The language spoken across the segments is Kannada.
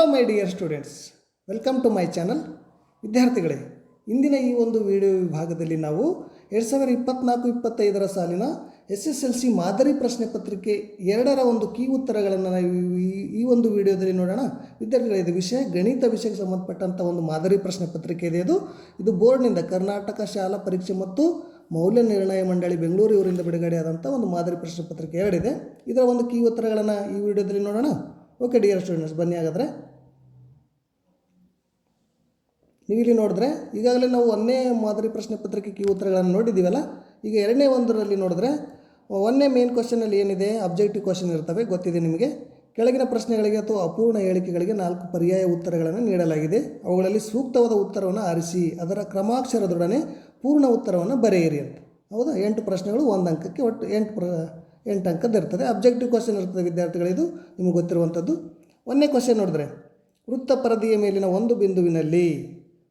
Hello my dear students welcome to my channel ವಿದ್ಯಾರ್ಥಿಗಳೇ, ಇಂದಿನ ಈ ಒಂದು ವಿಡಿಯೋ ವಿಭಾಗದಲ್ಲಿ ನಾವು ಎರಡು ಸಾವಿರದ ಇಪ್ಪತ್ನಾಲ್ಕು, ಇಪ್ಪತ್ತೈದರ ಸಾಲಿನ ಎಸ್ ಎಸ್ ಎಲ್ ಸಿ ಮಾದರಿ ಪ್ರಶ್ನೆ ಪತ್ರಿಕೆ ಎರಡರ ಒಂದು ಕೀ ಉತ್ತರಗಳನ್ನು ನಾವು ಈ- ಈ ಒಂದು ವಿಡಿಯೋದಲ್ಲಿ ನೋಡೋಣ. ವಿದ್ಯಾರ್ಥಿಗಳೇ, ಇದು ವಿಷಯ ಗಣಿತ ವಿಷಯಕ್ಕೆ ಸಂಬಂಧಪಟ್ಟಂಥ ಒಂದು ಮಾದರಿ ಪ್ರಶ್ನೆ ಪತ್ರಿಕೆ ಇದೆ ಅದು ಇದು ಬೋರ್ಡ್ನಿಂದ ಕರ್ನಾಟಕ ಶಾಲಾ ಪರೀಕ್ಷೆ ಮತ್ತು ಮೌಲ್ಯ ನಿರ್ಣಯ ಮಂಡಳಿ ಬೆಂಗಳೂರು ಇವರಿಂದ ಬಿಡುಗಡೆಯಾದಂಥ ಒಂದು ಮಾದರಿ ಪ್ರಶ್ನೆ ಪತ್ರಿಕೆ ಎರಡಿದೆ. ಇದರ ಒಂದು ಕೀ ಉತ್ತರಗಳನ್ನು ಈ ವಿಡಿಯೋದಲ್ಲಿ ನೋಡೋಣ. ಓಕೆ ಡಿಯರ್ ಸ್ಟೂಡೆಂಟ್ಸ್ ಬನ್ನಿ ಹಾಗಾದರೆ. ನೀವು ನೋಡಿದ್ರೆ ಈಗಾಗಲೇ ನಾವು ಒಂದನೇ ಮಾದರಿ ಪ್ರಶ್ನೆ ಪತ್ರಿಕೆ ಕೀ ಉತ್ತರಗಳನ್ನು ನೋಡಿದ್ದೀವಲ್ಲ, ಈಗ ಎರಡನೇ ಒಂದರಲ್ಲಿ ನೋಡಿದ್ರೆ ಒಂದನೇ ಮೇನ್ ಕ್ವಶನಲ್ಲಿ ಏನಿದೆ ಅಬ್ಜೆಕ್ಟಿವ್ ಕ್ವಶನ್ ಇರ್ತವೆ, ಗೊತ್ತಿದೆ ನಿಮಗೆ. ಕೆಳಗಿನ ಪ್ರಶ್ನೆಗಳಿಗೆ ಅಥವಾ ಅಪೂರ್ಣ ಹೇಳಿಕೆಗಳಿಗೆ ನಾಲ್ಕು ಪರ್ಯಾಯ ಉತ್ತರಗಳನ್ನು ನೀಡಲಾಗಿದೆ. ಅವುಗಳಲ್ಲಿ ಸೂಕ್ತವಾದ ಉತ್ತರವನ್ನು ಆರಿಸಿ, ಅದರ ಕ್ರಮಾಕ್ಷರದೊಡನೆ ಪೂರ್ಣ ಉತ್ತರವನ್ನು ಬರೆಯಿರಿ ಅಂತ. ಹೌದಾ? ಎಂಟು ಪ್ರಶ್ನೆಗಳು ಒಂದು ಅಂಕಕ್ಕೆ ಒಟ್ಟು ಎಂಟು ಪ್ರ, ಎಂಟು ಅಂಕದ್ದು ಇರ್ತದೆ. ಅಬ್ಜೆಕ್ಟಿವ್ ಕ್ವಶನ್ ಇರ್ತದೆ ವಿದ್ಯಾರ್ಥಿಗಳಿದು ನಿಮಗೆ ಗೊತ್ತಿರುವಂಥದ್ದು. ಒಂದನೇ ಕ್ವಶನ್ ನೋಡಿದ್ರೆ, ವೃತ್ತ ಪರದೆಯ ಮೇಲಿನ ಒಂದು ಬಿಂದುವಿನಲ್ಲಿ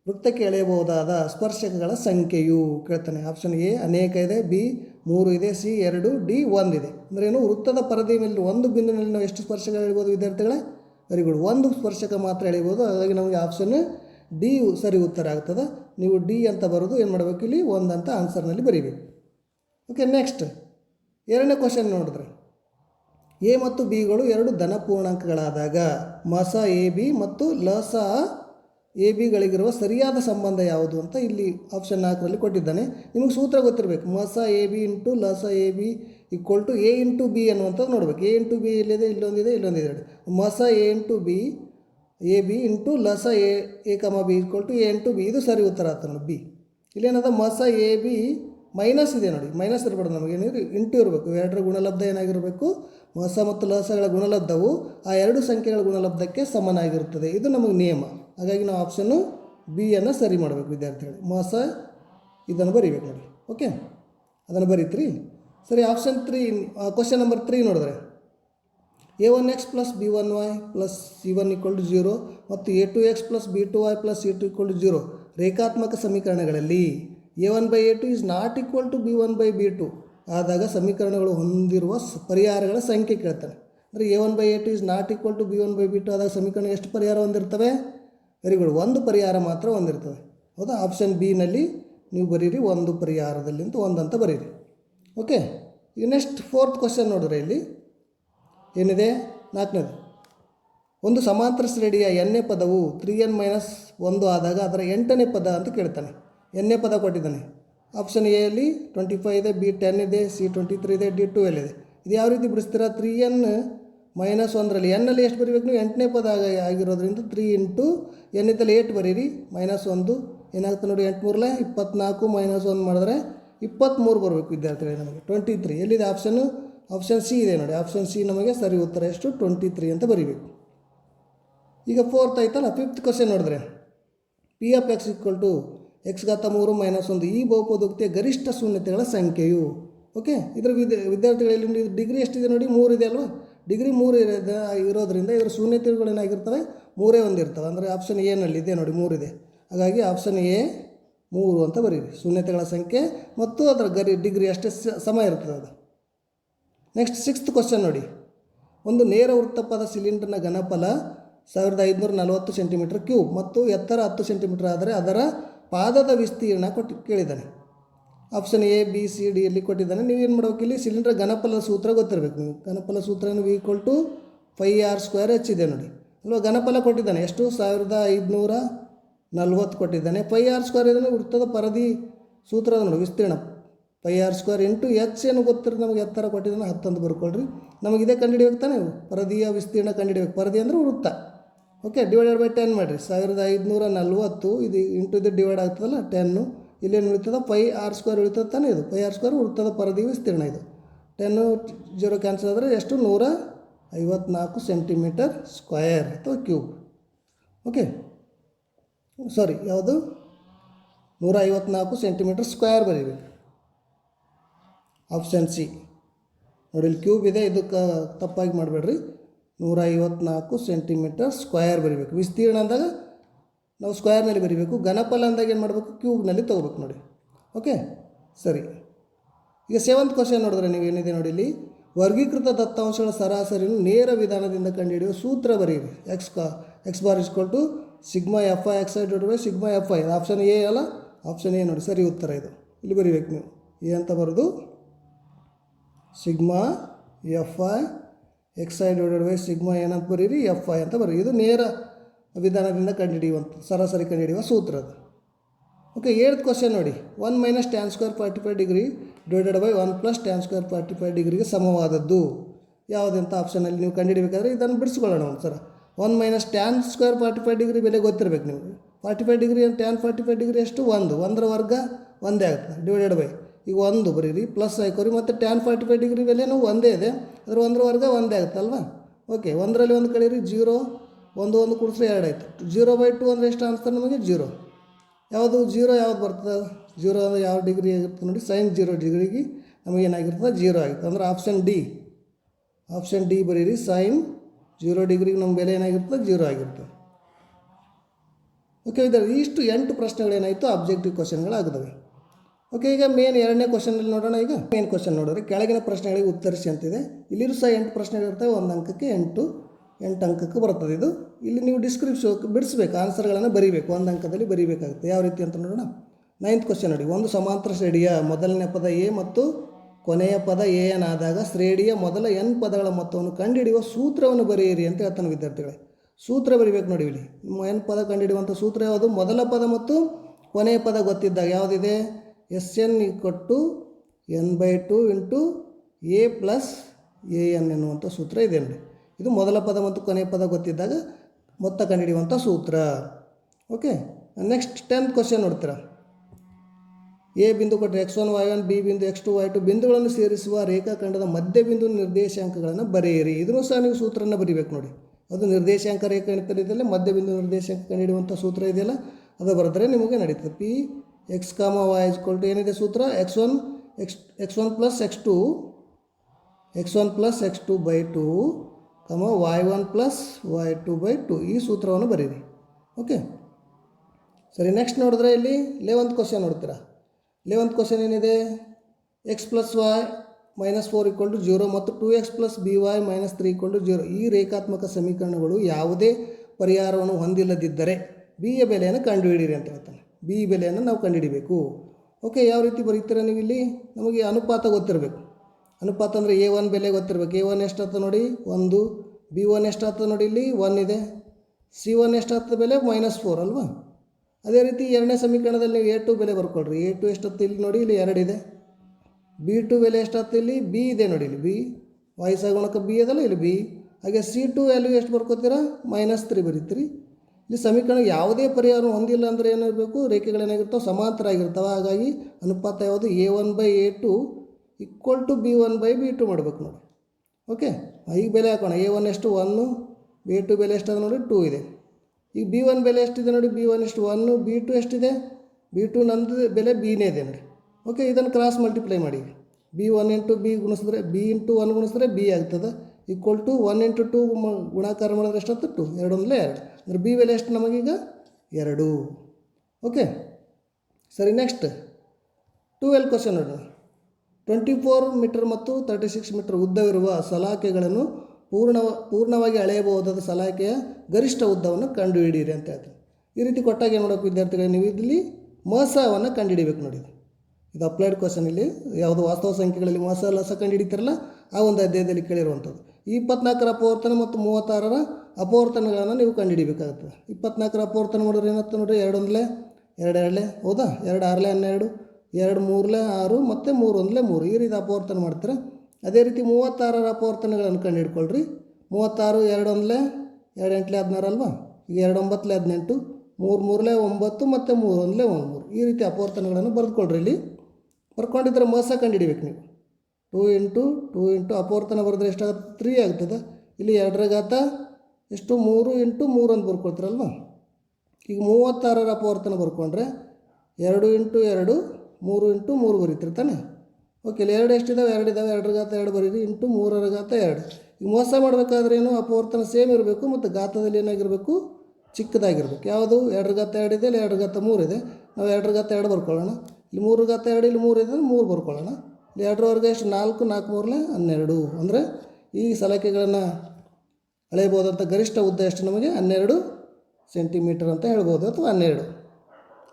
ವೃತ್ತಕ್ಕೆ ಎಳೆಯಬಹುದಾದ ಸ್ಪರ್ಶಕಗಳ ಸಂಖ್ಯೆಯು ಕೇಳ್ತಾನೆ. ಆಪ್ಷನ್ ಎ ಅನೇಕ ಇದೆ ಬಿ ಮೂರು ಇದೆ ಸಿ ಎರಡು ಡಿ ಒಂದಿದೆ ಅಂದರೆ ಏನು? ವೃತ್ತದ ಪರದೆ ಮೇಲೆ ಒಂದು ಬಿಂದುವಿನಲ್ಲಿ ನಾವು ಎಷ್ಟು ಸ್ಪರ್ಶಗಳು ಎಳಿಬೋದು ವಿದ್ಯಾರ್ಥಿಗಳೇ? ವೆರಿ ಒಂದು ಸ್ಪರ್ಶಕ ಮಾತ್ರ ಎಳಿಬೋದು ಹಾಗಾಗಿ ನಮಗೆ ಆಪ್ಷನ್ ಡಿ ಸರಿ ಉತ್ತರ ಆಗ್ತದೆ. ನೀವು ಡಿ ಅಂತ ಬರೋದು ಏನು ಮಾಡಬೇಕು ಇಲ್ಲಿ? ಒಂದು ಅಂತ ಆನ್ಸರ್ನಲ್ಲಿ ಬರೀಬೇಕು. ಓಕೆ ನೆಕ್ಸ್ಟ್ ಎರಡನೇ ಕ್ವಶನ್ ನೋಡಿದ್ರೆ. ಎ ಮತ್ತು ಬಿಗಳು ಎರಡು ಧನ ಪೂರ್ಣಾಂಕಗಳಾದಾಗ ಮಸ ಎ ಬಿ ಮತ್ತು ಲಸ ಎ ಬಿಗಳಿಗಿರುವ ಸರಿಯಾದ ಸಂಬಂಧ ಯಾವುದು ಅಂತ ಇಲ್ಲಿ ಆಪ್ಷನ್ ನಾಲ್ಕರಲ್ಲಿ ಕೊಟ್ಟಿದ್ದಾನೆ. ನಿಮಗೆ ಸೂತ್ರ ಗೊತ್ತಿರಬೇಕು. ಮಸ A B into ಲಸ A B equal to A into B ಅನ್ನುವಂಥದ್ದು ನೋಡಬೇಕು. ಎ ಇಂಟು ಬಿ ಇಲ್ಲಿದೆ ಇಲ್ಲೊಂದಿದೆ ಇಲ್ಲೊಂದಿದೆ. ಮಸ A into B A B into ಲಸ A A ಕಮ B equal to A into B ಇದು ಸರಿ ಉತ್ತರ ಆಗ್ತದೆ ನೋಡಿ ಬಿ ಇಲ್ಲೇನದ ಮಸ ಎ ಬಿ ಮೈನಸ್ ಇದೆ ನೋಡಿ. ಮೈನಸ್ ಇರಬಾರ್ದು ನಮಗೆ. ಏನಿದೆ ಇಂಟು ಇರಬೇಕು. ಎರಡರ ಗುಣಲಬ್ಧ ಏನಾಗಿರಬೇಕು? ಮಸ ಮತ್ತು ಲಸಗಳ ಗುಣಲಬ್ಧವು ಆ ಎರಡು ಸಂಖ್ಯೆಗಳ ಗುಣಲಬ್ಧಕ್ಕೆ ಸಮನಾಗಿರುತ್ತದೆ. ಇದು ನಮಗೆ ನಿಯಮ. ಹಾಗಾಗಿ ನಾವು ಆಪ್ಷನ್ನು ಬಿ ಅನ್ನು ಸರಿ ಮಾಡಬೇಕು ವಿದ್ಯಾರ್ಥಿಗಳು. ಮಸ, ಇದನ್ನು ಬರಿಬೇಕು ನೋಡಿ. ಓಕೆ ಅದನ್ನು ಬರೀತ್ರಿ? ಸರಿ option three question number three ನೋಡಿದ್ರೆ. A one X plus B one Y plus C one equal to zero ಮತ್ತು A two X plus B two Y plus C two equal to zero ರೇಖಾತ್ಮಕ ಸಮೀಕರಣಗಳಲ್ಲಿ A one by A two is not equal to B one by B two ಆದಾಗ ಸಮೀಕರಣಗಳು ಹೊಂದಿರುವ ಪರಿಹಾರಗಳ ಸಂಖ್ಯೆ ಕೇಳ್ತಾರೆ ಅಂದರೆ A one by A two is not equal to B one by B two ಆದಾಗ ಸಮೀಕರಣ ಎಷ್ಟು ಪರಿಹಾರ ಹೊಂದಿರ್ತವೆ? ವೆರಿ ಗುಡ್ ಒಂದು ಪರಿಹಾರ ಮಾತ್ರ ಒಂದಿರ್ತದೆ. ಹೌದಾ? ಆಪ್ಷನ್ ಬಿನಲ್ಲಿ ನೀವು ಬರೀರಿ, ಒಂದು ಪರಿಹಾರದಲ್ಲಿ ಅಂತ ಒಂದಂತ ಬರೀರಿ. ಓಕೆ ಈಗ ನೆಕ್ಸ್ಟ್ ಫೋರ್ತ್ ಕ್ವಶನ್ ನೋಡಿದ್ರೆ ಇಲ್ಲಿ ಏನಿದೆ? ನಾಲ್ಕನೇದು. ಒಂದು ಸಮಾಂತರ ಶ್ರೇಣಿಯ ಎನ್ನೇ ಪದವು ತ್ರೀ ಎನ್ ಮೈನಸ್ ಒಂದು ಆದಾಗ ಅದರ ಎಂಟನೇ ಪದ ಅಂತ ಕೇಳ್ತಾನೆ. ಎನ್ನೇ ಪದ ಕೊಟ್ಟಿದ್ದಾನೆ. ಆಪ್ಷನ್ ಎಯಲ್ಲಿ ಟ್ವೆಂಟಿ ಫೈವ್ ಇದೆ ಬಿ ಟೆನ್ ಇದೆ ಸಿ ಟ್ವೆಂಟಿ ತ್ರೀ ಇದೆ ಡಿ ಟ್ವೆಲ್ ಇದೆ. ಇದು ಯಾವ ರೀತಿ ಬಿಡಿಸ್ತೀರಾ? ತ್ರೀ ಎನ್ ಮೈನಸ್ ಒಂದರಲ್ಲಿ ಎನ್ನಲ್ಲಿ ಎಷ್ಟು ಬರೀಬೇಕು ನೀವು? ಎಂಟನೇ ಪದ ಆಗ- ಆಗಿರೋದ್ರಿಂದ ತ್ರೀ ಇಂಟು ಎನ್ ಇದ್ದಲ್ಲಿ ಏಟ್ ಬರೀರಿ. ಮೈನಸ್ ಒಂದು, ಏನಾಗುತ್ತೆ ನೋಡಿ ಎಂಟು ಮೂರಲೇ ಇಪ್ಪತ್ನಾಲ್ಕು ಮೈನಸ್ ಒಂದು ಮಾಡಿದ್ರೆ ಇಪ್ಪತ್ತ್ಮೂರು ಬರಬೇಕು ವಿದ್ಯಾರ್ಥಿಗಳೇ ನಮಗೆ. ಟ್ವೆಂಟಿ ತ್ರೀ ಎಲ್ಲಿದೆ ಆಪ್ಷನ್ನು ಆಪ್ಷನ್ ಸಿ ಇದೆ ನೋಡಿ. ಆಪ್ಷನ್ ಸಿ ನಮಗೆ ಸರಿ ಉತ್ತರ ಎಷ್ಟು? ಟ್ವೆಂಟಿ ತ್ರೀ ಅಂತ ಬರೀಬೇಕು. ಈಗ ಫೋರ್ತ್ ಆಯ್ತಲ್ಲ? ಫಿಫ್ತ್ ಕ್ವಶನ್ ನೋಡಿದ್ರೆ P of X equal to X ಗಾತ ಮೂರು ಮೈನಸ್ ಒಂದು ಈ ಬಹುಪದೋಕ್ತಿಯ ಗರಿಷ್ಠ ಶೂನ್ಯತೆಗಳ ಸಂಖ್ಯೆಯು. ಓಕೆ ಇದರ ವಿದ್ಯ ವಿದ್ಯಾರ್ಥಿಗಳಲ್ಲಿ ಡಿಗ್ರಿ ಎಷ್ಟಿದೆ ನೋಡಿ? ಮೂರು ಇದೆ ಅಲ್ವಾ? ಡಿಗ್ರಿ ಮೂರು ಇರೋದು, ಇರೋದರಿಂದ ಇದರ ಶೂನ್ಯತೆಗಳು ಏನಾಗಿರ್ತವೆ? ಮೂರೇ ಒಂದು ಇರ್ತವೆ ಅಂದರೆ ಆಪ್ಷನ್ ಎನಲ್ಲಿ ಇದೆ ನೋಡಿ, ಮೂರಿದೆ. ಹಾಗಾಗಿ ಆಪ್ಷನ್ ಎ ಮೂರು ಅಂತ ಬರೀರಿ. ಶೂನ್ಯತೆಗಳ ಸಂಖ್ಯೆ ಮತ್ತು ಅದರ ಗರಿ, ಡಿಗ್ರಿ ಅಷ್ಟೇ ಸಮ ಇರ್ತದೆ ಅದು. ನೆಕ್ಸ್ಟ್ ಸಿಕ್ಸ್ತ್ ಕ್ವಶನ್ ನೋಡಿ. ಒಂದು ನೇರ ವೃತ್ತಪದ ಸಿಲಿಂಡರ್ನ ಘನಫಲ ಸಾವಿರದ ಐದುನೂರ ನಲವತ್ತು ಸೆಂಟಿಮೀಟರ್ ಕ್ಯೂಬ್ ಮತ್ತು ಎತ್ತರ ಹತ್ತು ಸೆಂಟಿಮೀಟರ್ ಆದರೆ ಅದರ ಪಾದದ ವಿಸ್ತೀರ್ಣ ಕೊಟ್ಟು, ಕೇಳಿದ್ದಾನೆ. Option A B C D ಎಲ್ಲಿ ಕೊಟ್ಟಿದ್ದಾನೆ. ನೀವೇನು ಮಾಡ್ಬೇಕು ಇಲ್ಲಿ? ಸಿಲಿಂಡರ್ ಘನಫಲ ಸೂತ್ರ ಗೊತ್ತಿರಬೇಕು ನೀವು ಘನಫಲ ಸೂತ್ರ V equal to pi R square H ಇದೆ ನೋಡಿ. ಅಲ್ವಾ? ಘನಫಲ ಕೊಟ್ಟಿದ್ದಾನೆ. ಎಷ್ಟು? ಸಾವಿರದ ಐದುನೂರ ನಲ್ವತ್ತು ಕೊಟ್ಟಿದ್ದಾನೆ. ಫೈ ಆರ್ ಸ್ಕ್ವೇರ್ ಇದನ್ನು ವೃತ್ತದ ಪರದಿ ಸೂತ್ರ ಅದ ನೋಡಿ, ವಿಸ್ತೀರ್ಣ. Pi r square into h ಏನು ಗೊತ್ತಿರೋ ನಮಗೆ? ಎತ್ತರ ಕೊಟ್ಟಿದ್ದಾನೆ, ಹತ್ತೊಂದು ಬರ್ಕೊಳ್ರಿ. ನಮಗೆ ಇದೇ ಕಂಡುಹಿಡಿಬೇಕು ತಾನೆ ಪರದಿಯ ವಿಸ್ತೀರ್ಣ ಕಂಡುಹಿಡಿಬೇಕು ಪರದಿ ಅಂದರೆ ವೃತ್ತ. ಓಕೆ ಡಿವೈಡೆಡ್ ಬೈ ಟೆನ್ ಮಾಡಿರಿ. ಸಾವಿರದ ಐದುನೂರ ನಲ್ವತ್ತು, ಇದು ಇಂಟು ಇದು ಡಿವೈಡ್ ಆಗ್ತದಲ್ಲ? ಟೆನ್ನು ಇಲ್ಲೇನು ಉಳಿತದ? ಪೈ ಆರ್ ಸ್ಕ್ವೇರ್ ಉಳಿತದ ತಾನೇ ಇದು? ಪೈ ಆರ್ ಸ್ಕ್ವೇರ್ ಉಳಿತದ ಪರದಿ ವಿಸ್ತೀರ್ಣ ಇದು. ಟೆನ್ನು ಜೀರೋ ಕ್ಯಾನ್ಸಲ್ ಆದರೆ ಎಷ್ಟು? ನೂರ ಐವತ್ನಾಲ್ಕು ಸೆಂಟಿಮೀಟರ್ ಸ್ಕ್ವಯರ್ ಅಥವಾ ಕ್ಯೂಬ್ ಓಕೆ ಸಾರಿ ಯಾವುದು? ನೂರ ಐವತ್ನಾಲ್ಕು ಸೆಂಟಿಮೀಟರ್ ಸ್ಕ್ವಯರ್ ಬರೀಬೇಕು ಆಪ್ಷನ್ ಸಿ ನೋಡಿ, ಇಲ್ಲಿ ಕ್ಯೂಬ್ ಇದೆ. ಇದಕ್ಕೆ ತಪ್ಪಾಗಿ ಮಾಡಬೇಡ್ರಿ. ನೂರ ಐವತ್ನಾಲ್ಕು ಸೆಂಟಿಮೀಟರ್ ಸ್ಕ್ವಯರ್ ಬರೀಬೇಕು. ವಿಸ್ತೀರ್ಣ ಅಂದಾಗ ನಾವು ಸ್ಕ್ವೇರ್ನಲ್ಲಿ ಬರೀಬೇಕು. ಘನಫಲ ಅಂದಾಗ ಏನು ಮಾಡಬೇಕು? ಕ್ಯೂಬ್ನಲ್ಲಿ ತೊಗೋಬೇಕು ನೋಡಿ. ಓಕೆ ಸರಿ. ಈಗ ಸೆವೆಂತ್ ಕ್ವಶನ್ ನೋಡಿದ್ರೆ ನೀವು ಏನಿದೆ ನೋಡಿ ಇಲ್ಲಿ? ವರ್ಗೀಕೃತ ದತ್ತಾಂಶಗಳ ಸರಾಸರಿಯನ್ನು ನೇರ ವಿಧಾನದಿಂದ ಕಂಡುಹಿಡಿಯುವ ಸೂತ್ರ ಬರೀರಿ ಎಕ್ಸ್ ಕಾ x bar equal to sigma f i x i divide by sigma f i option A ಅಲ್ಲ? ಆಪ್ಷನ್ ಎ ನೋಡಿ. ಸರಿ ಉತ್ತರ ಇದು. ಇಲ್ಲಿ ಬರೀಬೇಕು ನೀವು. ಎ ಅಂತ ಬರೋದು sigma f i x i divided by sigma ಏನಂತ ಬರೀರಿ. ಎಫ್ ಐ ಅಂತ ಬರೀರಿ. ಇದು ನೇರ ವಿಧಾನದಿಂದ ಕಂಡುಹಿಡಿಯುವಂಥ ಸರಾಸರಿ ಕಂಡುಹಿಡಿಯುವ ಸೂತ್ರ ಅದು. ಓಕೆ ಏಳ್ತ್ ಕ್ವಶನ್ ನೋಡಿ. One minus tan square forty five degree divided by one plus tan square forty five ಡಿಗ್ರಿಗೆ ಸಮವಾದದ್ದು ಯಾವುದಂತ ಆಪ್ಷನಲ್ಲಿ ನೀವು ಕಂಡುಹಿಡಿಬೇಕಾದ್ರೆ ಇದನ್ನು ಬಿಡಿಸ್ಕೊಳ್ಳೋಣ ಒಂದು ಸರ one minus tan square forty five degree ಬೆಲೆ ಗೊತ್ತಿರಬೇಕು ನಿಮಗೆ. Forty five degree tan forty five degree ಎಷ್ಟು? ಒಂದು. ಒಂದರ ವರ್ಗ ಒಂದೇ ಆಗುತ್ತೆ. ಡಿವೈಡೆಡ್ ಬೈ ಈಗ ಒಂದು ಬರೀರಿ. ಪ್ಲಸ್ ಹಾಕೋರಿ ಮತ್ತು ಟ್ಯಾನ್ ಫಾರ್ಟಿ ಫೈವ್ ಡಿಗ್ರಿ ಬೆಲೆನೂ ಒಂದೇ ಇದೆ. ಅದರ ಒಂದರ ವರ್ಗ ಒಂದೇ ಆಗುತ್ತಲ್ವಾ? ಓಕೆ ಒಂದರಲ್ಲಿ ಒಂದು ಕಳೀರಿ. ಜೀರೋ ಒಂದು ಒಂದು ಕೂಡಿಸ್ರೆ ಎರಡು ಆಯಿತು ಜೀರೋ ಬೈ ಟು ಅಂದರೆ ಎಷ್ಟು ಅನ್ಸ್ತಾರೆ ನಮಗೆ? ಜೀರೋ ಯಾವುದು ಜೀರೋ ಯಾವ್ದು ಬರ್ತದೆ? ಜೀರೋ ಅಂದರೆ ಯಾವ ಡಿಗ್ರಿ ಆಗಿರ್ತದೆ ನೋಡಿ ಸೈನ್ ಜೀರೋ ಡಿಗ್ರಿಗೆ ನಮಗೆ ಏನಾಗಿರ್ತದೆ? ಜೀರೋ ಆಗಿತ್ತು. ಅಂದ್ರೆ ಆಪ್ಷನ್ ಡಿ ಆಪ್ಷನ್ ಡಿ ಬರೀರಿ ಸೈನ್ ಜೀರೋ ಡಿಗ್ರಿಗೆ ನಮ್ಮ ಬೆಲೆ ಏನಾಗಿರ್ತದೆ? ಜೀರೋ ಆಗಿರ್ತದೆ ಓಕೆ ಇದರ ಇಷ್ಟು ಎಂಟು ಪ್ರಶ್ನೆಗಳೇನಾಯಿತು ಅಬ್ಜೆಕ್ಟಿವ್ ಕ್ವಶನ್ಗಳಾಗಿದ್ದಾವೆ ಓಕೆ ಈಗ ಮೇನ್ ಎರಡನೇ ಕ್ವಶನಲ್ಲಿ ನೋಡೋಣ ಈಗ. ಮೇನ್ ಕ್ವಶನ್ ನೋಡಿದ್ರೆ ಕೆಳಗಿನ ಪ್ರಶ್ನೆಗಳಿಗೆ ಉತ್ತರಿಸಿ ಅಂತಿದೆ. ಇಲ್ಲಿರೂ ಸಹ ಎಂಟು ಪ್ರಶ್ನೆಗಳಿರ್ತವೆ, ಒಂದು ಅಂಕಕ್ಕೆ ಎಂಟು. ಎಂಟು ಅಂಕಕ್ಕೆ ಬರ್ತದೆ ಇದು. ಇಲ್ಲಿ ನೀವು ಡಿಸ್ಕ್ರಿಪ್ಷನ್ ಬಿಡಿಸ್ಬೇಕು ಆನ್ಸರ್ಗಳನ್ನು ಬರೀಬೇಕು. ಒಂದು ಅಂಕದಲ್ಲಿ ಬರೀಬೇಕಾಗುತ್ತೆ. ಯಾವ ರೀತಿ ಅಂತ ನೋಡೋಣ. ನೈನ್ತ್ ಕ್ವಶನ್ ನೋಡಿ. ಒಂದು ಸಮಾಂತರ ಶ್ರೇಣಿಯ ಮೊದಲನೇ ಪದ ಎ ಮತ್ತು ಕೊನೆಯ ಪದ ಎ ಎನ್ ಆದಾಗ ಶ್ರೇಣಿಯ ಮೊದಲ ಎನ್ ಪದಗಳ ಮೊತ್ತವನ್ನು ಕಂಡುಹಿಡಿಯುವ ಸೂತ್ರವನ್ನು ಬರೆಯಿರಿ ಅಂತ ಹೇಳ್ತಾನೆ ವಿದ್ಯಾರ್ಥಿಗಳೇ. ಸೂತ್ರ ಬರಿಬೇಕು ನೋಡಿ ಇಲ್ಲಿ. ಎನ್ ಪದ ಕಂಡುಹಿಡಿಯುವಂಥ ಸೂತ್ರ ಯಾವುದು? ಮೊದಲ ಪದ ಮತ್ತು ಕೊನೆಯ ಪದ ಗೊತ್ತಿದ್ದಾಗ ಯಾವುದಿದೆ? ಎಸ್ ಎನ್ ಕೊಟ್ಟು n by two into a plus a n ಎನ್ನುವಂಥ ಸೂತ್ರ ಇದೆ ನೋಡಿ. ಇದು ಮೊದಲ ಪದ ಮತ್ತು ಕೊನೆಯ ಪದ ಗೊತ್ತಿದ್ದಾಗ ಮೊತ್ತ ಕಂಡುಹಿಡಿಯುವಂಥ ಸೂತ್ರ. ಓಕೆ ನೆಕ್ಸ್ಟ್ ಟೆಂತ್ ಕ್ವಶನ್ ನೋಡ್ತೀರಾ? ಎ ಬಿಂದು ಕೊಟ್ಟರೆ x one y one B ಬಿಂದು ಎಕ್ಸ್ ಟು ವೈ ಟು ಬಿಂದುಗಳನ್ನು ಸೇರಿಸುವ ರೇಖಾಖಂಡದ ಮಧ್ಯ ಬಿಂದು ನಿರ್ದೇಶಾಂಕಗಳನ್ನು ಬರೆಯಿರಿ. ಇದನ್ನು ಸಹ ನೀವು ಸೂತ್ರನ ಬರೀಬೇಕು ನೋಡಿ. ಅದು ನಿರ್ದೇಶಾಂಕ ರೇಖೆ ಇದೆಯಲ್ಲ ಮಧ್ಯ ಬಿಂದು ನಿರ್ದೇಶಾಂಕ ಕಂಡುಹಿಡಿಯುವಂಥ ಸೂತ್ರ ಇದೆಯಲ್ಲ, ಅದು ಬರೆದ್ರೆ ನಿಮಗೆ ನಡೀತದೆ. P x comma y two ಏನಿದೆ ಸೂತ್ರ? X one x x one plus x two x one plus x two by two comma y one plus y two by two ಈ ಸೂತ್ರವನ್ನು ಬರೀರಿ. ಓಕೆ ಸರಿ ನೆಕ್ಸ್ಟ್ ನೋಡಿದ್ರೆ ಇಲ್ಲಿ ಲೆವೆಂತ್ ಕ್ವಶನ್ ನೋಡ್ತೀರಾ? ಲೆವೆಂತ್ ಕ್ವಶನ್ ಏನಿದೆ? X plus y minus four equal to zero ಮತ್ತು two x plus b y minus three equal to zero ಈ ರೇಖಾತ್ಮಕ ಸಮೀಕರಣಗಳು ಯಾವುದೇ ಪರಿಹಾರವನ್ನು ಹೊಂದಿಲ್ಲದಿದ್ದರೆ ಬಿ ಯ ಬೆಲೆಯನ್ನು ಕಂಡುಹಿಡಿಯಿರಿ ಅಂತ ಹೇಳ್ತಾನೆ. ಬಿ ಬೆಲೆಯನ್ನು ನಾವು ಕಂಡುಹಿಡಿಬೇಕು. ಓಕೆ ಯಾವ ರೀತಿ ಬರೀತೀರಾ ನೀವು ಇಲ್ಲಿ? ನಮಗೆ ಅನುಪಾತ ಗೊತ್ತಿರಬೇಕು. ಅನುಪಾತ ಅಂದರೆ ಎ ಒನ್ ಬೆಲೆ ಗೊತ್ತಿರಬೇಕು. ಎ ಒನ್ ಎಷ್ಟಾಗ್ತದೆ ನೋಡಿ? ಒಂದು. ಬಿ ಒನ್ ಎಷ್ಟಾಗ್ತದೆ ನೋಡಿ ಇಲ್ಲಿ? ಒನ್ ಇದೆ. ಸಿ ಒನ್ ಎಷ್ಟಾಗ್ತದೆ ಬೆಲೆ? ಮೈನಸ್ ಫೋರ್ ಅಲ್ವಾ? ಅದೇ ರೀತಿ ಎರಡನೇ ಸಮೀಕರಣದಲ್ಲಿ ನೀವು ಎ ಟು ಬೆಲೆ ಬರ್ಕೊಳ್ರಿ. ಎ ಟು ಎಷ್ಟಾಗ್ತದೆ ಇಲ್ಲಿ ನೋಡಿ? ಇಲ್ಲಿ ಎರಡಿದೆ ಬಿ ಟು ಬೆಲೆ ಎಷ್ಟಾಗ್ತದೆ ಇಲ್ಲಿ? ಬಿ ಇದೆ ನೋಡಿ ಇಲ್ಲಿ. ಬಿ ವಾಯ್ಸ್ ಗುಣಕ ಬಿ ಅದಲ್ಲ? ಇಲ್ಲಿ ಬಿ ಹಾಗೆ ಸಿ ಟು ವ್ಯಾಲ್ಯೂ ಎಷ್ಟು ಬರ್ಕೋತೀರಾ? Minus three ಬರೀತೀರಿ. ಇಲ್ಲಿ ಸಮೀಕರಣ ಯಾವುದೇ ಪರಿಹಾರ ಹೊಂದಿಲ್ಲ ಅಂದರೆ ಏನಿರಬೇಕು? ರೇಖೆಗಳೇನಾಗಿರ್ತಾವೆ? ಸಮಾಂತರ ಆಗಿರ್ತಾವೆ. ಹಾಗಾಗಿ ಅನುಪಾತ ಯಾವುದು? A one by a two equal to b one by b two ಮಾಡ್ಬೇಕು ನೋಡಿ. ಓಕೆ ಈಗ ಬೆಲೆ ಹಾಕೋಣ. ಎ ಒನ್ ಎಷ್ಟು? ಒನ್ನು ಬಿ ಟು ಬೆಲೆ ಎಷ್ಟಾದ ನೋಡಿ? ಟೂ ಇದೆ. ಈಗ ಬಿ ಒನ್ ಬೆಲೆ ಎಷ್ಟಿದೆ ನೋಡಿ? ಬಿ ಒನ್ ಎಷ್ಟು? ಒನ್ನು ಬಿ ಟು ಎಷ್ಟಿದೆ? ಬಿ ಟು ನಂದು ಬೆಲೆ ಬಿನೇ ಇದೆ ನೋಡಿ. ಓಕೆ ಇದನ್ನು ಕ್ರಾಸ್ ಮಲ್ಟಿಪ್ಲೈ ಮಾಡಿ. ಬಿ ಒನ್ ಇಂಟು ಬಿ ಗುಣಿಸಿದ್ರೆ ಬಿ ಇಂಟು ಒನ್ ಗುಣಿಸಿದ್ರೆ ಬಿ ಆಗ್ತದೆ. Equal to one into two ಗುಣಾಕಾರ ಮಾಡಿದ್ರೆ ಎಷ್ಟಾಗ್ತದೆ? ಟು ಎರಡು ಒಂದಲೇ ಎರಡು. ಅಂದರೆ ಬಿ ಬೆಲೆ ಎಷ್ಟು ನಮಗೀಗ? ಎರಡು. ಓಕೆ ಸರಿ ನೆಕ್ಸ್ಟ್ ಟುವೆಲ್ ಕ್ವಶನ್ ನೋಡೋಣ. ಟ್ವೆಂಟಿ ಫೋರ್ ಮೀಟರ್ ಮತ್ತು ತರ್ಟಿ ಸಿಕ್ಸ್ ಮೀಟರ್ ಉದ್ದವಿರುವ ಸಲಾಕೆಗಳನ್ನು ಪೂರ್ಣ, ಪೂರ್ಣವಾಗಿ ಅಳೆಯಬಹುದಾದ ಸಲಾಕೆಯ ಗರಿಷ್ಠ ಉದ್ದವನ್ನು ಕಂಡುಹಿಡಿಯಿರಿ ಅಂತ ಹೇಳ್ತೀವಿ ಈ ರೀತಿ ಕೊಟ್ಟಾಗ ಏನು ಮಾಡಬೇಕು ವಿದ್ಯಾರ್ಥಿಗಳು, ನೀವು ಇಲ್ಲಿ ಮಸವನ್ನು ಕಂಡುಹಿಡಿಬೇಕು ನೋಡಿ. ಇದು. ಅಪ್ಲೈಡ್ ಕ್ವಶನ್ ಇಲ್ಲಿ. ಯಾವುದು ವಾಸ್ತವ ಸಂಖ್ಯೆಗಳಲ್ಲಿ ಮಸ ಲಸ ಕಂಡುಹಿಡಿತಾರಲ್ಲ, ಆ ಒಂದು ಅಧ್ಯಾಯದಲ್ಲಿ ಕೇಳಿರುವಂಥದ್ದು. ಇಪ್ಪತ್ನಾಲ್ಕರ ಅಪವರ್ತನ ಮತ್ತು ಮೂವತ್ತಾರರ ಅಪವರ್ತನಗಳನ್ನು ನೀವು ಕಂಡುಹಿಡಿಬೇಕಾಗ್ತದೆ. ಇಪ್ಪತ್ನಾಲ್ಕರ ಅಪವರ್ತನ ಮಾಡಿದ್ರೆ ಏನಾಗ್ತದೆ ನೋಡಿರಿ ಎರಡು ಒಂದಲೇ ಎರಡು ಎರಡಲೇ ಹೌದಾ? ಎರಡು ಆರಲೆ ಹನ್ನೆರಡು ಎರಡು ಮೂರಲೇ ಆರು, ಮತ್ತು ಮೂರು ಒಂದಲೇ ಮೂರು. ಈ ರೀತಿ ಅಪವರ್ತನ ಮಾಡ್ತಾರೆ? ಅದೇ ರೀತಿ ಮೂವತ್ತಾರರ ಅಪವರ್ತನಗಳನ್ನು ಕಂಡು ಹಿಡ್ಕೊಳ್ರಿ ಮೂವತ್ತಾರು ಒಂದಲೇ, ಎರಡು ಎಂಟ್ಲೆ ಹದಿನಾರು ಅಲ್ವಾ? ಈಗ ಎರಡು ಒಂಬತ್ತಲೇ ಹದಿನೆಂಟು, ಮೂರು ಮೂರಲೇ ಒಂಬತ್ತು, ಮತ್ತು ಮೂರು ಒಂದಲೇ ಒಂದು ಮೂರು ಈ ರೀತಿ ಅಪವರ್ತನಗಳನ್ನು ಬರೆದುಕೊಳ್ರಿ ಇಲ್ಲಿ. ಬರ್ಕೊಂಡಿದ್ರೆ ಮೋಸ ಕಂಡುಹಿಡಿಬೇಕು ನೀವು. ಟೂ ಇಂಟು ಟೂ ಇಂಟು, ಅಪವರ್ತನ ಬರೆದ್ರೆ ಎಷ್ಟಾಗುತ್ತೆ? ತ್ರೀ ಆಗ್ತದೆ. ಇಲ್ಲಿ ಎರಡರ ಘಾತ ಎಷ್ಟು? ಮೂರು ಇಂಟು ಮೂರು ಅಂತ ಬರ್ಕೊಳ್ತೀರಲ್ವ? ಈಗ ಮೂವತ್ತಾರರ ಅಪವರ್ತನ ಬರ್ಕೊಂಡ್ರೆ ಎರಡು ಇಂಟು ಎರಡು ಮೂರು ಇಂಟು ಮೂರು ಬರೀತೀರಿ ತಾನೆ? ಓಕೆ ಇಲ್ಲಿ ಎರಡು ಎಷ್ಟಿದಾವೆ? ಎರಡು ಇದಾವೆ ಎರಡರ ಗಾತ ಎರಡು ಬರೀರಿ, ಇಂಟು ಮೂರರ ಗಾತ ಎರಡು. ಈಗ ಮೋಸ ಮಾಡಬೇಕಾದ್ರೆ ಏನು? ಅಪವರ್ತನ ಸೇಮ್ ಇರಬೇಕು ಮತ್ತು ಗಾತದಲ್ಲಿ ಏನಾಗಿರಬೇಕು? ಚಿಕ್ಕದಾಗಿರ್ಬೇಕು. ಯಾವುದು? ಎರಡರ ಗಾತ ಎರಡು ಇದೆ, ಇಲ್ಲಿ ಎರಡರ ಗಾತ ಮೂರು ಇದೆ. ನಾವು ಎರಡರ ಗಾತ ಎರಡು ಬರ್ಕೊಳ್ಳೋಣ. ಇಲ್ಲಿ ಮೂರು ಗಾತ ಎರಡು, ಇಲ್ಲಿ ಮೂರು ಇದೆ, ಮೂರು ಬರ್ಕೊಳ್ಳೋಣ. ಇಲ್ಲಿ ಎರಡರವರೆಗೆ ಎಷ್ಟು? ನಾಲ್ಕು ನಾಲ್ಕು ಮೂರನೇ ಹನ್ನೆರಡು. ಅಂದರೆ ಈ ಸಲಕೆಗಳನ್ನು ಅಳೆಯಬಹುದಂಥ ಗರಿಷ್ಠ ಉದ್ದ ಎಷ್ಟು ನಮಗೆ? ಹನ್ನೆರಡು ಸೆಂಟಿಮೀಟರ್ ಅಂತ ಹೇಳ್ಬೋದು ಅಥವಾ ಹನ್ನೆರಡು.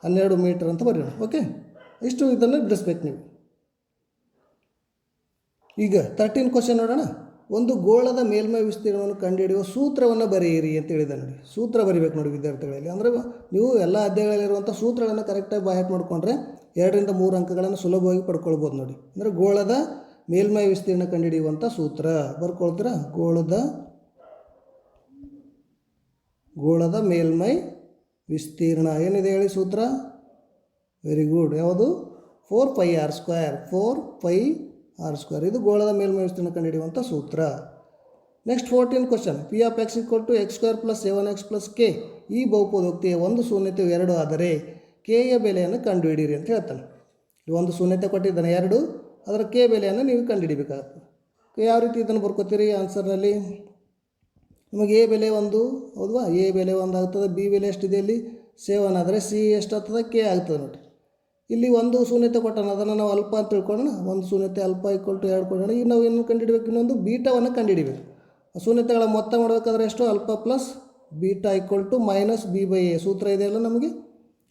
ಹನ್ನೆರಡು ಮೀಟರ್ ಅಂತ ಬರೆಯೋಣ. ಓಕೆ ಇಷ್ಟು ಇದನ್ನು ಬಿಡಿಸ್ಬೇಕು ನೀವು. ಈಗ ತರ್ಟೀನ್ ಕ್ವಶನ್ ನೋಡೋಣ. ಒಂದು ಗೋಳದ ಮೇಲ್ಮೈ ವಿಸ್ತೀರ್ಣವನ್ನು ಕಂಡುಹಿಡಿಯುವ ಸೂತ್ರವನ್ನು ಬರೆಯಿರಿ ಅಂತ ಹೇಳಿದೆ ನೋಡಿ. ಸೂತ್ರ ಬರಿಬೇಕು ನೋಡಿ ವಿದ್ಯಾರ್ಥಿಗಳಲ್ಲಿ. ಅಂದರೆ ನೀವು ಎಲ್ಲ ಅಧ್ಯಾಯಗಳಲ್ಲಿರುವಂಥ ಸೂತ್ರಗಳನ್ನು ಕರೆಕ್ಟಾಗಿ ಬಾಯಕ್ ಮಾಡಿಕೊಂಡ್ರೆ ಎರಡರಿಂದ ಮೂರು ಅಂಕಗಳನ್ನು ಸುಲಭವಾಗಿ ಪಡ್ಕೊಳ್ಬೋದು ನೋಡಿ. ಅಂದರೆ ಗೋಳದ ಮೇಲ್ಮೈ ವಿಸ್ತೀರ್ಣ ಕಂಡುಹಿಡಿಯುವಂಥ ಸೂತ್ರ. ಬರ್ಕೊಳ್ತೀರಾ? ಗೋಳದ ಗೋಳದ ಮೇಲ್ಮೈ ವಿಸ್ತೀರ್ಣ. ಏನಿದೆ ಹೇಳಿ ಸೂತ್ರ? ವೆರಿ ಗುಡ್ ಯಾವುದು? Four pi r square four pi r square ಇದು ಗೋಳದ ಮೇಲ್ಮೈ ವಿಸ್ತೀರ್ಣ ಕಂಡುಹಿಡಿಯುವಂಥ ಸೂತ್ರ. Next fourteen question P of x equal to x square plus seven x plus k ಈ ಬಹುಪದೋಕ್ತಿಯ ಒಂದು ಶೂನ್ಯತೆ ಎರಡು ಆದರೆ ಕೆಯ ಬೆಲೆಯನ್ನು ಕಂಡುಹಿಡಿಯಿರಿ ಅಂತ ಹೇಳ್ತಾನೆ. ಒಂದು ಶೂನ್ಯತೆ ಕೊಟ್ಟಿದ್ದಾನೆ, ಎರಡು. ಅದರ ಕೆ ಬೆಲೆಯನ್ನು ನೀವು ಕಂಡುಹಿಡಿಬೇಕಾಗುತ್ತೆ ಯಾವ ರೀತಿ ಇದನ್ನು ಬರ್ಕೋತೀರಿ ಆನ್ಸರ್ನಲ್ಲಿ? ನಿಮಗೆ ಎ ಬೆಲೆ ಒಂದು ಹೌದಾ ಎ ಬೆಲೆ ಒಂದು ಆಗ್ತದೆ. ಬಿ ಬೆಲೆ ಎಷ್ಟಿದೆ ಇಲ್ಲಿ? ಸೆವೆನ್ ಆದರೆ ಸಿ ಎಷ್ಟಾಗ್ತದೆ? ಕೆ ಆಗ್ತದೆ ನೋಡಿ. ಇಲ್ಲಿ ಒಂದು ಶೂನ್ಯತೆ ಕೊಟ್ಟಾನ, ಅದನ್ನು ನಾವು ಅಲ್ಪ ಅಂತ ತಿಳ್ಕೊಳ್ಳೋಣ ಒಂದು ಶೂನ್ಯತೆ ಅಲ್ಪ ಈಕ್ವಲ್ ಟು ಎರಡು ಕೊಡೋಣ ಈಗ ನಾವು ಏನು ಕಂಡುಹಿಡಬೇಕು, ಇನ್ನೊಂದು ಬೀಟಾವನ್ನು ಕಂಡುಹಿಡಿಬೇಕು. ಶೂನ್ಯತೆಗಳ ಮೊತ್ತ ಮಾಡಬೇಕಾದ್ರೆ ಎಷ್ಟು? Alpha plus beta equal to minus b by a ಸೂತ್ರ ಇದೆಯಲ್ಲ ನಮಗೆ?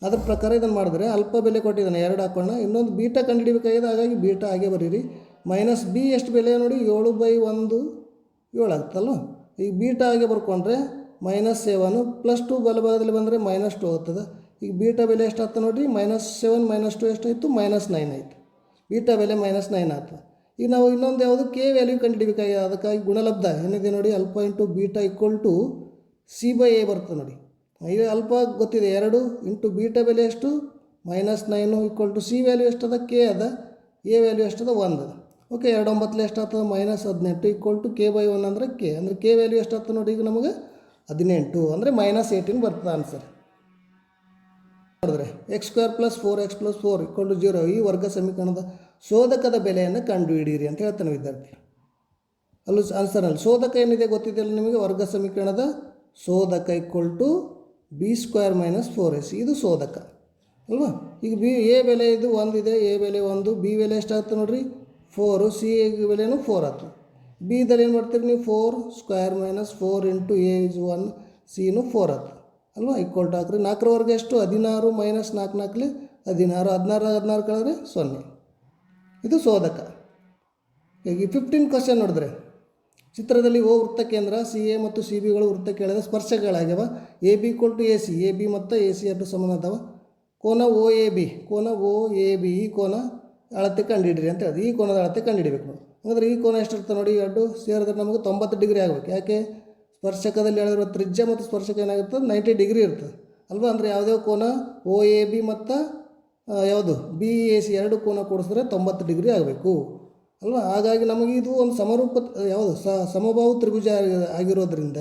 ಅದ್ರ ಪ್ರಕಾರ ಇದನ್ನು ಮಾಡಿದ್ರೆ ಅಲ್ಪ ಬೆಲೆ ಕೊಟ್ಟಿದ್ದಾನೆ, ಎರಡು ಹಾಕೋಣ. ಇನ್ನೊಂದು ಬೀಟಾ ಕಂಡುಹಿಡಬೇಕಾಗಿದೆ, ಹಾಗಾಗಿ ಬೀಟಾ ಹಾಗೆ ಬರೀರಿ. ಮೈನಸ್ ಬಿ ಎಷ್ಟು ಬೆಲೆ ನೋಡಿ, ಏಳು ಬೈ ಒಂದು ಏಳು ಆಗ್ತಲ್ಲ ಈಗ ಬೀಟಾ ಹಾಗೆ ಬರ್ಕೊಂಡ್ರೆ ಮೈನಸ್ ಸೆವೆನು ಪ್ಲಸ್ ಟು ಬಲಭಾಗದಲ್ಲಿ ಬಂದರೆ ಮೈನಸ್ ಟು ಆಗ್ತದೆ ಈಗ ಬೀಟಾ ಬೆಲೆ ಎಷ್ಟು ನೋಡಿ ನೋಡಿರಿ? ಮೈನಸ್ ಸೆವೆನ್ ಮೈನಸ್ ಟು ಎಷ್ಟಾಯಿತು ಮೈನಸ್ ನೈನ್ ಆಯಿತು. ಬೀಟಾ ಬೆಲೆ ಮೈನಸ್ ನೈನ್ ಆಯ್ತು ಈಗ ನಾವು ಇನ್ನೊಂದು ಯಾವುದು ಕೆ ವ್ಯಾಲ್ಯೂ ಕಂಡುಹಿಡಿಬೇಕಾಗಿದೆ ಅದಕ್ಕಾಗಿ ಗುಣಲಬ್ಧ. ಏನಿದೆ ನೋಡಿ alpha into beta equal to c by a ಬರ್ತದೆ ನೋಡಿ. ಈಗ ಅಲ್ಪ ಗೊತ್ತಿದೆ, ಎರಡು ಇಂಟು ಬೀಟಾ ಬೆಲೆ ಎಷ್ಟು? Minus nine equal to c value ಎಷ್ಟದ K ಅದ. ಎ ವ್ಯಾಲ್ಯೂ ಎಷ್ಟದ ಒಂದು ಅದ. ಓಕೆ ಎರಡು ಒಂಬತ್ತಲೆ ಎಷ್ಟಾಗ್ತದೆ ಮೈನಸ್ ಹದಿನೆಂಟು equal to k by one ಅಂದರೆ ಕೆ ಅಂದರೆ ಕೆ ವ್ಯಾಲ್ಯೂ ಎಷ್ಟಾಗ್ತದೆ ನೋಡಿ ಈಗ ನಮಗೆ? ಹದಿನೆಂಟು. ಅಂದರೆ ಮೈನಸ್ ಏಯ್ಟೀನ್ ಬರ್ತದೆ ಆನ್ಸರ್ ನೋಡಿದ್ರೆ x square plus four x plus four equal to zero ಈ ವರ್ಗ ಸಮೀಕರಣದ ಶೋಧಕದ ಬೆಲೆಯನ್ನು ಕಂಡುಹಿಡಿಯಿರಿ ಅಂತ ಹೇಳ್ತಾನೆ ವಿದ್ಯಾರ್ಥಿ. ಅಲ್ಲೂ ಆನ್ಸರಲ್ಲಿ ಶೋಧಕ ಏನಿದೆ ಗೊತ್ತಿದೆಯಲ್ಲ ನಿಮಗೆ? ವರ್ಗ ಸಮೀಕರಣದ ಶೋಧಕ equal to b square minus four s ಇದು ಶೋಧಕ. ಅಲ್ವಾ? ಈಗ ಬಿ ಎ ಬೆಲೆ ಇದು ಒಂದು ಇದೆ ಎ ಬೆಲೆ ಒಂದು ಬಿ ಬೆಲೆ ಎಷ್ಟಾಗುತ್ತೆ ನೋಡಿರಿ? ಫೋರು ಸಿ ಎ ಬೆಲೆನೂ ಫೋರ್ ಆಯ್ತು ಬಿದಲ್ಲಿ ಏನು ಮಾಡ್ತೀರಿ ನೀವು? Four square minus four into a is one ಸಿನೂ four ಆಯ್ತು ಅಲ್ವಾ? ಈಕ್ವಲ್ ಟು ಹಾಕ್ರಿ ನಾಲ್ಕರವರೆಗೆ ಎಷ್ಟು? ಹದಿನಾರು ಮೈನಸ್ ನಾಲ್ಕು ನಾಲ್ಕಲಿ ಹದಿನಾರು ಹದಿನಾರು ಹದಿನಾರು ಕಳೆದ್ರೆ ಸೊನ್ನೆ. ಇದು ಸೋದಕ. ಈಗ ಈ ಫಿಫ್ಟೀನ್ ಕ್ವಶನ್ ನೋಡಿದ್ರೆ, ಚಿತ್ರದಲ್ಲಿ ಓ ವೃತ್ತ ಕೇಂದ್ರ, ಸಿ ಎ ಮತ್ತು ಸಿ ಬಿಗಳು ವೃತ್ತ ಕೇಳಿದ ಸ್ಪರ್ಶಗಳಾಗ್ಯವ A B equal to A C, A B ಮತ್ತು ಎ ಸಿ ಎರಡು ಸಮಾನ ಅದಾವ. ಕೋನ ಓ ಎ ಬಿ, ಕೋನ ಓ ಎ ಬಿ, ಈ ಕೋನ ಅಳತೆ ಕಂಡುಹಿಡಿರಿ ಅಂತ ಹೇಳಿದ್ರು ಈ ಕೋನದ ಅಳತೆ ಕಂಡುಹಿಡಬೇಕು ನಾವು. ಹಾಗಾದ್ರೆ ಈ ಕೋನ ಎಷ್ಟಿರ್ತದೆ ನೋಡಿ, ಎರಡು ಸೇರಿದ್ರೆ ನಮಗೆ ತೊಂಬತ್ತು ಡಿಗ್ರಿ ಆಗಬೇಕು. ಯಾಕೆ? ಸ್ಪರ್ಶಕದಲ್ಲಿ ಹೇಳಿರೋ ತ್ರಿಜ್ಯ ಮತ್ತು ಸ್ಪರ್ಶಕ ಏನಾಗುತ್ತೆ? ನೈಂಟಿ ಡಿಗ್ರಿ ಇರ್ತದೆ. ಅಲ್ವಾ? ಅಂದರೆ ಯಾವುದೇ ಕೋನ ಓ ಎ ಬಿ ಮತ್ತು ಯಾವುದು? ಬಿ ಎ ಸಿ ಎರಡು ಕೋನ ಕೂಡಿಸಿದ್ರೆ ತೊಂಬತ್ತು ಡಿಗ್ರಿ ಆಗಬೇಕು. ಅಲ್ವಾ? ಹಾಗಾಗಿ ನಮಗೆ ಇದು ಒಂದು ಸಮರೂಪ, ಯಾವುದು? ಸ, ಸಮಬಾಹು ತ್ರಿಭುಜ ಆಗಿ- ಆಗಿರೋದ್ರಿಂದ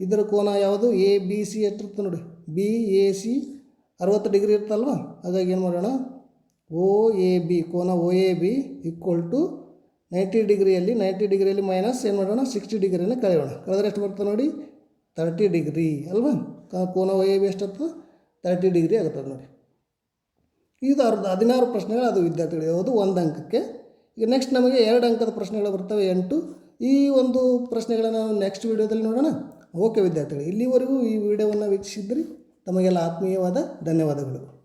ಇದರ ಕೋನ ಯಾವುದು? ಎ ಬಿ ಸಿ ಎಷ್ಟಿರ್ತದೆ ನೋಡಿ? ಬಿ ಎ ಸಿ ಅರವತ್ತು ಡಿಗ್ರಿ ಇರ್ತಲ್ವ ಹಾಗಾಗಿ ಏನು ಮಾಡೋಣ? ಓ ಎ ಬಿ ಕೋನ O A B equal to ninety ಡಿಗ್ರಿಯಲ್ಲಿ ನೈಂಟಿ ಡಿಗ್ರಿಯಲ್ಲಿ ಮೈನಸ್ ಏನು ಮಾಡೋಣ? ಸಿಕ್ಸ್ಟಿ ಡಿಗ್ರಿನ ಕಳೆಯೋಣ. ಕಳೆದ್ರೆ ಎಷ್ಟು ಬರ್ತದೆ ನೋಡಿ? ತರ್ಟಿ ಡಿಗ್ರಿ ಅಲ್ವಾ? ಕೋನ ವೈ ಬಿ ತರ್ಟಿ ಡಿಗ್ರಿ ಆಗುತ್ತದೆ ನೋಡಿ. ಇದು ಅರ್ಧ, ಹದಿನಾರು ಪ್ರಶ್ನೆಗಳು ಅದು ವಿದ್ಯಾರ್ಥಿಗಳು ಯಾವುದು ಒಂದು ಅಂಕಕ್ಕೆ. ಈಗ ನೆಕ್ಸ್ಟ್ ನಮಗೆ ಎರಡು ಅಂಕದ ಪ್ರಶ್ನೆಗಳು ಬರ್ತವೆ, ಎಂಟು. ಈ ಒಂದು ಪ್ರಶ್ನೆಗಳನ್ನು ನಾವು ನೆಕ್ಸ್ಟ್ ವೀಡಿಯೋದಲ್ಲಿ ನೋಡೋಣ. ಓಕೆ ವಿದ್ಯಾರ್ಥಿಗಳು, ಇಲ್ಲಿವರೆಗೂ ಈ ವಿಡಿಯೋವನ್ನು ವೀಕ್ಷಿಸಿದ್ರಿ. ತಮಗೆಲ್ಲ ಆತ್ಮೀಯವಾದ ಧನ್ಯವಾದಗಳು.